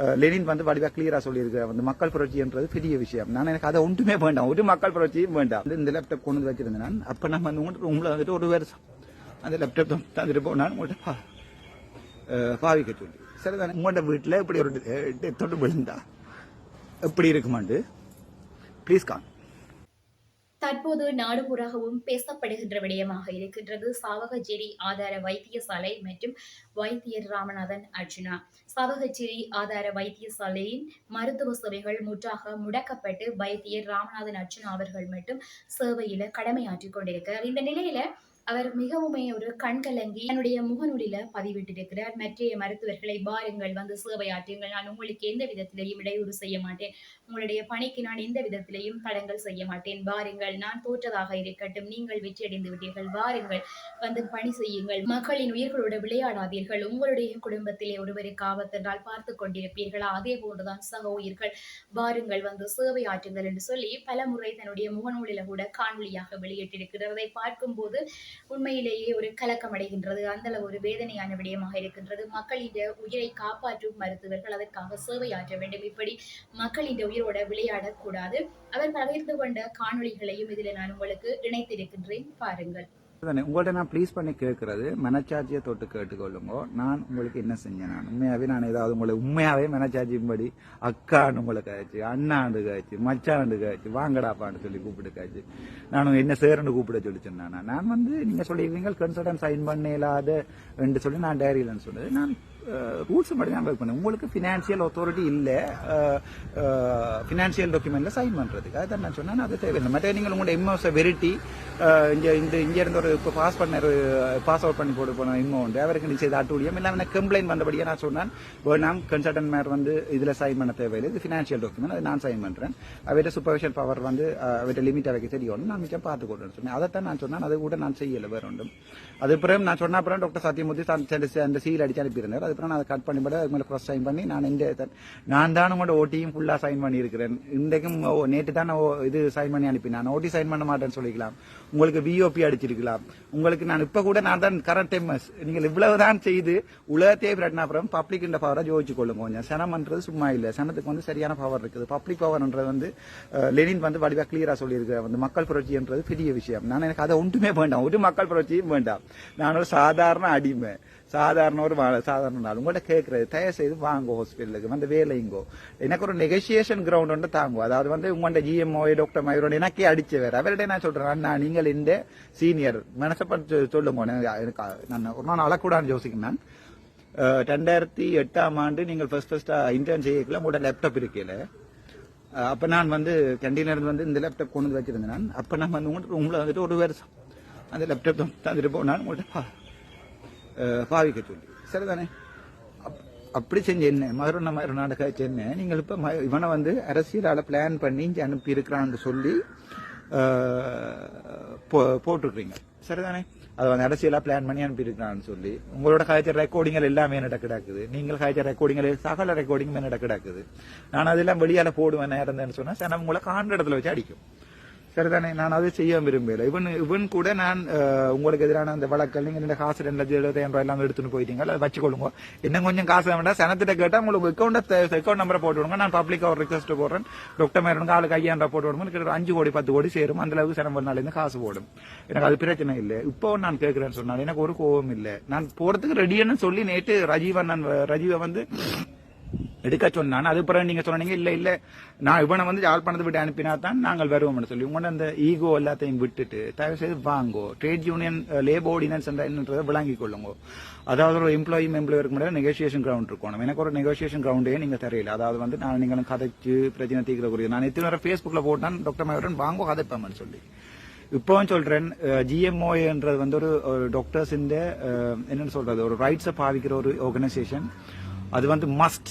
Lenin வந்து வடிவா கிளியரா சொல்லியிருக்க வந்து மக்கள் புரட்சின்றது பெரிய விஷயம். நான் எனக்கு அதை ஒன்றுமே வேண்டாம். ஒரு மக்கள் புரட்சியும் வேண்டாம். இந்த லேப்டாப் கொண்டு வந்து வச்சிருந்தேன் அப்ப நம்ம வந்து உங்கள்ட்ட உங்களை வந்துட்டு ஒரு வருஷம் அந்த லேப்டாப் தந்துட்டு போனாலும் உங்கள்கிட்ட பா- அஹ், பாவிக்க சொல்லி. சரிதானே உங்கள்ட்ட வீட்டில் இப்படி ஒரு தொட்டு விழுந்தா எப்படி இருக்குமாண்டு? ப்ளீஸ் கான் தற்போது நாடுபுறாகவும் பேசப்படுகின்ற விடயமாக இருக்கின்றது. சாவகச்சேரி ஆதார வைத்தியசாலை மற்றும் வைத்தியர் ராமநாதன் அர்ஜுனா. சாவகச்சேரி ஆதார வைத்தியசாலையின் மருத்துவ சேவைகள் முற்றாக முடக்கப்பட்டு வைத்தியர் ராமநாதன் அர்ஜுனா அவர்கள் மட்டும் சேவையில கடமையாற்றிக் கொண்டிருக்கிறார். இந்த நிலையில அவர் மிகவுமே ஒரு கண்கலங்கி தன்னுடைய முகநூலில பதிவிட்டிருக்கிறார். மற்றைய மருத்துவர்களை பாருங்கள் வந்து சேவையாற்றுங்கள். நான் உங்களுக்கு எந்த விதத்திலையும் இடையூறு செய்ய மாட்டேன். உங்களுடைய பணிக்கு நான் எந்த விதத்திலையும் தடங்கள் செய்ய மாட்டேன். பாருங்கள் நான் தோற்றதாக இருக்கட்டும். நீங்கள் வெற்றியடைந்து விட்டீர்கள். வாருங்கள் வந்து பணி செய்யுங்கள். மக்களின் உயிர்களோடு விளையாடாதீர்கள். உங்களுடைய குடும்பத்திலே ஒருவருக்கு ஆபத்தென்றால் பார்த்து கொண்டிருப்பீர்களா? அதே போன்றுதான் சக உயிர்கள். வாருங்கள் வந்து சேவை ஆற்றுங்கள் என்று சொல்லி பல முறை தன்னுடைய முகநூலில கூட காணொலியாக வெளியிட்டிருக்கிறதை. பார்க்கும்போது உண்மையிலேயே ஒரு கலக்கம் அடைகின்றது அந்த அளவு ஒரு வேதனையான விடயமாக இருக்கின்றது. மக்களின் உயிரை காப்பாற்றும் மருத்துவர்கள் அதற்காக சேவை ஆற்ற வேண்டும். இப்படி மக்களின் உயிரோட விளையாடக்கூடாது. அவர் பகிர்ந்து கொண்ட காணொளிகளையும் இதில் நான் உங்களுக்கு இணைத்திருக்கின்றேன். பாருங்கள். தானே உங்கள்ட்ட நான் ப்ளீஸ் பண்ணி கேட்கறது மனச்சாட்சியை தொட்டு கேட்டுக்கொள்ளுங்க. நான் உங்களுக்கு என்ன செஞ்சேன்? நான் உண்மையாவே நான் ஏதாவது உங்களை உண்மையாவே மனச்சாட்சியும்படி அக்கான்னு உங்களை காய்ச்சி அண்ணாண்டு காய்ச்சி மச்சாண்டு காய்ச்சி வாங்கடாப்பான்னு சொல்லி கூப்பிட்டு காய்ச்சி நான் என்ன சேரன்னு கூப்பிட சொல்லி சொன்னேன் நான் வந்து நீங்க சொல்லியிருக்கீங்க கன்சல்டன் சைன் பண்ண இல்லாத என்று சொல்லி நான் டைரியிலன்னு சொன்னது. நான் ரூல்ஸ் மட்டும் தான் ஒர்க் உங்களுக்கு ஃபினான்சியல் அத்தாரிட்டி இல்லை. ஃபினான்சியல் டாக்குமெண்ட்ல சைன் பண்ணுறதுக்கு அதை நான் சொன்னேன். அது தேவையில்லை. மற்ற நீங்கள் உங்களோட இம்மோஸ் வெரிட்டி இங்கே இந்த இங்கே இருந்து ஒரு இப்போ பாஸ் பண்ண பாஸ் அவுட் பண்ணி போட்டு போன இம்மோ உண்டு அவருக்கு செய்த அட்டூழியம் இல்லை நான் கம்ப்ளைண்ட் வந்தபடியே நான் சொன்னேன். வேணாம் கன்சல்டன்ட் மேர் வந்து இதில் சைன் பண்ண தேவையில்லை. இது ஃபினான்ஷியல் டாக்குமெண்ட் அதை நான் சைன் பண்ணுறேன் அவர்கிட்ட சூப்பர்விஷன் பவர் வந்து அவர்கிட்ட லிமிட் அவைக்கு தெரியும் நான் மிச்சம் பார்த்து கொடுன்னு சொன்னேன். அதைத்தான் நான் சொன்னேன். அதை கூட நான் செய்யலை வேற ஒன்றும். அது பிறகு நான் சொன்ன அப்புறம் டாக்டர் சத்தியமூர்த்தி அந்த- சீல் அடிச்சு அனுப்பியிருந்தார். நான் அதை கட் பண்ணி அது மேலே க்ராஸ் சைன் பண்ணி நான் இந்த நான் தான் உங்களோட ஓட்டியும் ஃபுல்லாக சைன் பண்ணியிருக்கிறேன். இன்றைக்கும் ஓ, நேற்று தான் நான் ஓ- இது சைன் பண்ணி அனுப்பி நான் ஓட்டி சைன் பண்ண மாட்டேன்னு சொல்லிக்கலாம். உங்களுக்கு விஓபி அடிச்சிருக்கலாம். உங்களுக்கு நான் இப்போ கூட நான் தான் கரண்ட் எம்எஸ் நீங்கள் இவ்வளவு தான் செய்து உலகத்தையே விரட்டின அப்புறம் பப்ளிக் இந்த பவரை ஜோதிச்சு கொள்ளுங்க கொஞ்சம். சனம்ன்றது சும்மா இல்லை. சனத்துக்கு வந்து சரியான பவர் இருக்குது. பப்ளிக் பவர்ன்றது வந்து லெனின் வந்து வடிவாக கிளியராக சொல்லியிருக்க வந்து மக்கள் புரட்சின்றது பெரிய விஷயம். நான் எனக்கு அதை ஒன்றுமே வேண்டாம். ஒரு மக்கள் புரட்சியும் வேண்டாம். நான் ஒரு சாதாரண அடிமை. சாதாரண ஒரு வா- சாதாரண நாள். உங்கள்ட்ட கேட்கறது தயவு செய்து வாங்கோ ஹாஸ்பிட்டலுக்கு வந்து வேலைங்கோ எனக்கு ஒரு நெகோசியேஷன் கிரவுண்ட் ஒன்று தாங்கோ. அதாவது வந்து உங்கள்ட்ட ஜிஎம்ஓ டாக்டர் மயூரோட எனக்கே அடிச்சு வேற அவர்கிட்ட நான் சொல்றேன் அண்ணா நீங்கள் இந்த சீனியர் மனசப்பட்டு சொல்லுங்க. எனக்கு நான் ஒரு நாள் அழக்கூடாதுன்னு யோசிக்கிறேன் நான். ரெண்டாயிரத்தி எட்டாம் ஆண்டு நீங்கள் ஃபர்ஸ்ட் ஃபர்ஸ்ட் இன்டர்ன் செய்யக்கல உங்களோட லேப்டாப் இருக்கல அப்போ அப்ப நான் வந்து கேண்டீன்ல வந்து இந்த லேப்டாப் கொண்டு வந்து வச்சிருந்தேன் நான். அப்ப நான் வந்து உங்கள்ட்ட ரூம்ல வந்துட்டு ஒரு வருஷம் அந்த லேப்டாப் தந்துட்டு போனான். உங்கள்ட்ட பாவிக்க சொல்லி சரிதானே? அப்- அப்படி செஞ்ச என்ன மதுரை மதுரை நாடகம் என்ன நீங்கள் இப்போ ம- இவனை வந்து அரசியலால் பிளான் பண்ணி இங்க அனுப்பி இருக்கிறான்னு சொல்லி போட்டிருக்கிறீங்க போ- சரிதானே? அதை வந்து அரசியலாக பிளான் பண்ணி அனுப்பியிருக்கிறான்னு சொல்லி உங்களோட காய்ச்சல் ரெக்கார்டிங்கள் எல்லாமே என்னடா கிடக்குது நீங்கள் காய்ச்சல் ரெக்கார்டிங்கள் சகல ரெக்கார்டிங் என்னடா கிடக்குது நான் அதெல்லாம் வெளியால் போடுவேன் நேரம் சொன்னால் சனம் உங்களை காண்ற இடத்துல வச்சு அடிக்கும். சரிதானே? நான் அதை செய்ய விரும்பல இவன் இவன் கூட நான் உங்களுக்கு எதிரான அந்த வழக்கல் நீங்க இந்த காசு ரெண்டு லட்சம் எழுபதாயிரம் ரூபாய் எல்லாம் எடுத்துட்டு போயிட்டீங்க அதை வச்சுக்கொள்ளுங்க. இன்னும் கொஞ்சம் காசு வேண்டாம். சனத்திட்ட கேட்டா உங்களுக்கு அக்கௌண்ட் அக்கௌண்ட் நம்பரை போட்டு விடுங்க நான் பப்ளிக் ஒரு ரிக்வஸ்ட் போடுறேன். டாக்டர் மேரனுக்கு ஆளுக்கு ஐயாயிரம் ரூபாய் போட்டு விடுங்க எனக்கு அஞ்சு கோடி பத்து கோடி சேரும். அந்த அளவுக்கு சனம் பண்ணால காசு போடும். எனக்கு அது பிரச்சனை இல்லை. இப்போ நான் கேட்கிறேன்னு சொன்னால் எனக்கு ஒரு கோபம் இல்லை. நான் போறதுக்கு ரெடியான்னு சொல்லி நேற்று ரஜீவன் நான் ரஜீவை வந்து எடுக்க சொன்னான். அது பிறகு நீங்க சொன்னீங்க இல்ல இல்ல நான் இவனை வந்து யாழ்ப்பாணத்தை விட்டு அனுப்பினா தான் நாங்கள் வருவோம்னு சொல்லி. உங்களோட அந்த ஈகோ எல்லாத்தையும் விட்டுட்டு தயவு செய்து வாங்கோ ட்ரேட் யூனியன் லேபர் ஆர்டினன்ஸ் என்னன்றதை விளங்கிக் கொள்ளுங்க. அதாவது ஒரு எம்ப்ளாயி எம்ப்ளாயி இருக்க முடியாது நெகோசியேஷன் கிரவுண்ட் இருக்கணும். எனக்கு ஒரு நெகோசியேஷன் கிரவுண்டே நீங்க தெரியல அதாவது வந்து நான் நீங்களும் கதைச்சு பிரச்சனை தீர்க்கக்கூடிய நான் எத்தனை நேரம் ஃபேஸ்புக்கில் போட்டான் டாக்டர் மயூரன் வாங்கோ கதைப்பேன் சொல்லி. இப்போவும் சொல்றேன் uh, ஜிஎம்ஓன்றது வந்து ஒரு டாக்டர்ஸ் இந்த uh, என்னன்னு சொல்றது? ஒரு ரைட்ஸை பாவிக்கிற ஒரு ஆர்கனைசேஷன் அது வந்து must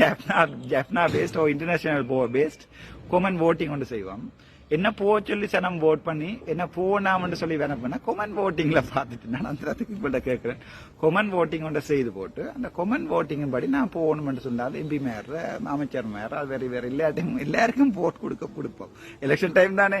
Jaffna Jaffna based or international போ பேஸ்ட் கொமன் ஓட்டிங் ஒன்று செய்வோம். என்ன போக சொல்லி சனம் ஓட் பண்ணி என்ன போனாமன்னு சொல்லி வேணப்பண்ணா கொமன் ஓட்டிங்ல பார்த்துட்டு நான் அந்த இடத்துக்கு உங்கள்ட்ட கேட்கிறேன். கொமன் ஓட்டிங் ஒன்றை செய்து போட்டு அந்த கொமன் ஓட்டிங்கின் படி நான் போகணும்னு சொன்னால் எம்பி மேயர் அமைச்சர் மேயர் அது வேறு வேறு எல்லாத்தையும் எல்லாருக்கும் போட் கொடுக்க கொடுப்போம். எலெக்ஷன் டைம் தானே.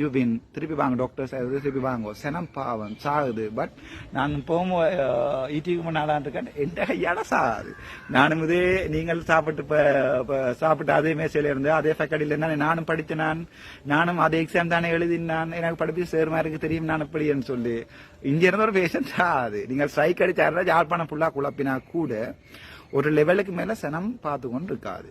யூ வின் திருப்பி வாங்க டாக்டர்ஸ் திருப்பி வாங்க. செனம் பாவம் சாகுது. பட் நான் போகும்போது ஈட்டிக்கு முன்னாலான் இருக்கேன். எந்த கையால சாகுது. நானும் இதே நீங்கள் சாப்பிட்டு இப்போ சாப்பிட்டு அதே மேசையில் இருந்து அதே ஃபேக்கடியில் இருந்தானே நானும் படித்து நான் நானும் அதே எக்ஸாம் தானே எழுதினான். எனக்கு படிப்பு சேருமா இருக்கு தெரியும் நான் எப்படின்னு சொல்லி. இங்க இருந்து ஒரு பேஷண்ட் ஆகுது நீங்கள் ஸ்ட்ரைக் அடிச்சாருந்தா யாழ்ப்பாணம் ஃபுல்லா குழப்பினா கூட ஒரு லெவலுக்கு மேல சனம் பார்த்து கொண்டு இருக்காது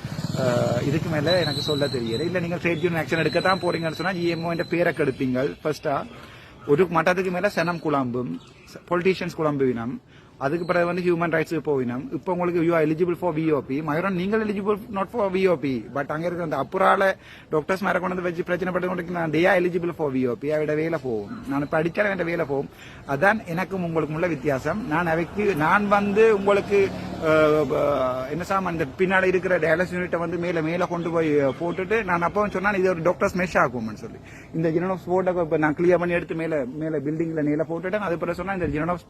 இதுக்கு மேல எனக்கு சொல்ல தெரியல. இல்ல நீங்க ட்ரேட் யூனியன் ஆக்ஷன் எடுக்கத்தான் போறீங்கன்னு சொன்னா இஎம்ஓ பேரை கெடுப்பீங்க ஃபர்ஸ்டா ஒரு மட்டத்துக்கு மேல சனம் குழம்பும் பொலிட்டீஷியன்ஸ் குழம்புவினம் அதுக்கு பிறகு வந்து ஹியூமன் ரைட்ஸுக்கு போயினோம் இப்போ உங்களுக்கு you eligible for VOP Mayuran நீங்கள் eligible not for VOP but அங்கே இருக்கிற அந்த அப்புறால டாக்டர்ஸ் மேலே கொண்டு வந்து வச்சு பிரச்சனை பட்டு கொண்டு நான் டே எலிஜிபிள் ஃபார் விஓபி அவட வேலை போகும். நான் இப்ப அடிச்சாலும் என் வேலை போகும். அதான் எனக்கும் உங்களுக்கும் உள்ள வித்தியாசம். நான் அவைக்கு நான் வந்து உங்களுக்கு என்ன சாம் அந்த பின்னால் இருக்கிற டயாலிஸ் யூனிட்டை வந்து மேலே மேலே கொண்டு போய் போட்டுட்டு நான் அப்போ சொன்னால் இது ஒரு டாக்டர்ஸ் மெஷ் ஆகும்னு சொல்லி. இந்த ஜினோஸ் போட்டை நான் கிளியர் பண்ணி எடுத்து மேலே மேலே பில்டிங்கில் மேலே போட்டுட்டேன். அது பிறகு சொன்னால் இந்த ஜினோஸ்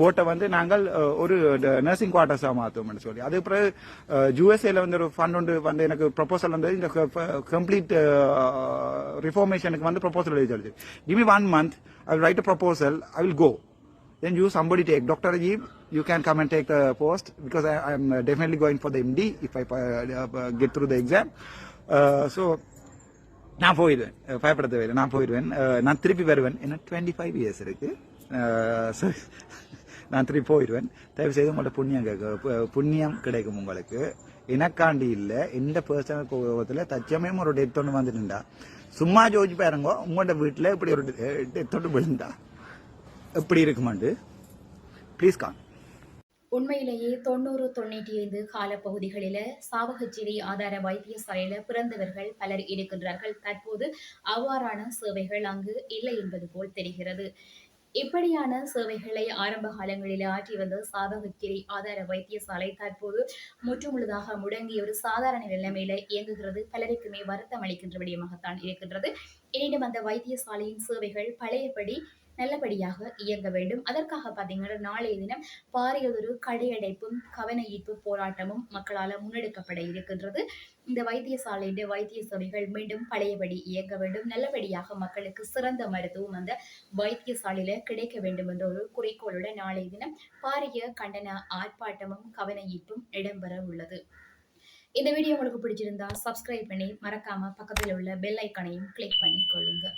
போட்டை வந்து நாங்கள் ஒரு நர்சிங் குவார்டர்ஸாக மாத்துவோம்னு சொல்லி. அது பிறகு யூஎஸ்ஏல வந்து ஒரு ஃபண்ட் ஒன்று வந்து எனக்கு ப்ரொபோசல் வந்து இந்த கம்ப்ளீட் ரிஃபார்மேஷனுக்கு வந்து ப்ரொபோசல் எழுதி சொல்லுது give me one month I will write a proposal I will go then you somebody take. Dr. Ajib, you can come and take the post because I am uh, definitely going for the MD if I uh, uh, get through the exam. Uh, so நான் போயிடுவேன். அஹ் பயப்பட தேவையில்லை நான் போயிடுவேன். நான் திருப்பி வருவேன். ஏன்னா டுவெண்ட்டி ஃபைவ் இயர்ஸ் இருக்கு நான் திருப்பி போயிடுவேன். தயவு செய்து உங்கள்ட்ட புண்ணியம் கேட்க புண்ணியம் கிடைக்கும் உங்களுக்கு. எனக்காண்டி இல்லை. எந்த பர்சனல் கோபத்தில் தச்சமயம் ஒரு டெத் ஒன்று வந்துட்டுண்டா. சும்மா ஜோதிச்சு பாருங்க. உங்களோட வீட்டில் இப்படி ஒரு டெத் ஒன்று விழுந்தா எப்படி இருக்குமாண்டு? ப்ளீஸ் கான் உண்மையிலேயே தொண்ணூறு தொண்ணூற்றி ஐந்து காலப்பகுதிகளில சாவகச்சேரி ஆதார வைத்தியசாலையில பிறந்தவர்கள் பலர் இருக்கின்றார்கள். தற்போது அவ்வாறான சேவைகள் அங்கு இல்லை என்பது போல் தெரிகிறது. இப்படியான சேவைகளை ஆரம்ப காலங்களில் ஆற்றி வந்த சாதகக்கிரி ஆதார வைத்தியசாலை தற்போது முற்றுமுழுதாக முடங்கிய ஒரு சாதாரண நிலைமையில இயங்குகிறது. பலருக்குமே வருத்தம் அளிக்கின்ற விடயமாகத்தான் இருக்கின்றது. எனினும் அந்த வைத்தியசாலையின் சேவைகள் பழையபடி நல்லபடியாக இயங்க வேண்டும். அதற்காக பார்த்தீங்கன்னா நாளைய தினம் பாரியதொரு கடையடைப்பும் கவன ஈர்ப்பு போராட்டமும் மக்களால் முன்னெடுக்கப்பட இருக்கின்றது. இந்த வைத்தியசாலையின் வைத்திய சேவைகள் மீண்டும் பழையபடி இயங்க வேண்டும். நல்லபடியாக மக்களுக்கு சிறந்த மருத்துவம் அந்த வைத்தியசாலையில கிடைக்க வேண்டும் என்ற ஒரு குறிக்கோளுடன் நாளைய தினம் பாரிய கண்டன ஆர்ப்பாட்டமும் கவன ஈர்ப்பும் இடம்பெற உள்ளது. இந்த வீடியோ உங்களுக்கு பிடிச்சிருந்தா சப்ஸ்கிரைப் பண்ணி மறக்காம பக்கத்தில் உள்ள பெல் ஐக்கனையும் கிளிக் பண்ணி கொள்ளுங்க